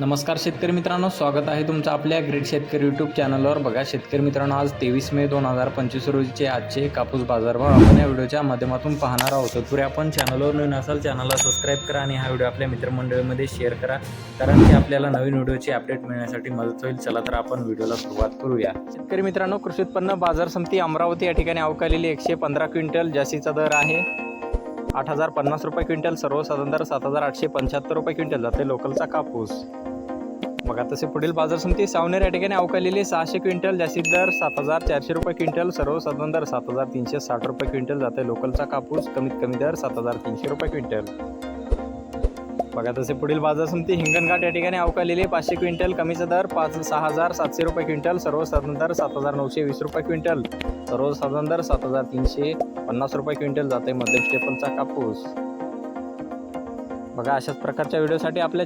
नमस्कार शेतकरी मित्रांनो स्वागत आहे तुमचं आपल्या ग्रेट शेतकरी यूट्यूब चॅनलवर बघा शेतकरी मित्रांनो आज तेवीस मे दोन हजार पंचवीस रोजीचे आजचे कापूस बाजारभाव आपण या व्हिडिओच्या माध्यमातून पाहणार आहोत. तत्पूर्वी आपण चॅनलवर नवीन असाल चॅनलला सबस्क्राईब करा आणि हा व्हिडिओ आपल्या मित्रमंडळीमध्ये शेअर करा. कारण की आपल्याला नवीन व्हिडिओची अपडेट मिळण्यासाठी मदत होईल. चला तर आपण व्हिडिओला सुरुवात करूया. शेतकरी मित्रांनो कृषी उत्पन्न बाजार समिती अमरावती या ठिकाणी अवकालेली एकशे पंधरा क्विंटल जास्तीचा दर आहे. आठ हजार पन्नास रुपये क्विंटल सर्वसाधारण दर सात हजार आठशे पंच्याहत्तर रुपये क्विंटल जाते लोकलचा कापूस. बघा तसे पुढील बाजार समिती सावनेर या ठिकाणी अवकालेली सहाशे क्विंटल जास्तीत दर सात हजार चारशे रुपये क्विंटल सर्वसाधारण दर सात हजार तीनशे साठ रुपये क्विंटल जाते लोकलचा कापूस कमीत कमी दर सात हजार तीनशे रुपये क्विंटल. बघा तसे पुढील बाजार समिती हिंगणघाट या ठिकाणी अवकालेली पाचशे क्विंटल कमीचा दर पाच सहा हजार सातशे रुपये क्विंटल सर्वसाधारण दर सात हजार नऊशे वीस रुपये क्विंटल. सर्वसाधारण दर सात हजार तीनशे पन्नास रुपये क्विंटल जाते मध्यम स्टेपलचा कापूस. बघा अशाच प्रकारच्या व्हिडिओसाठी आपल्या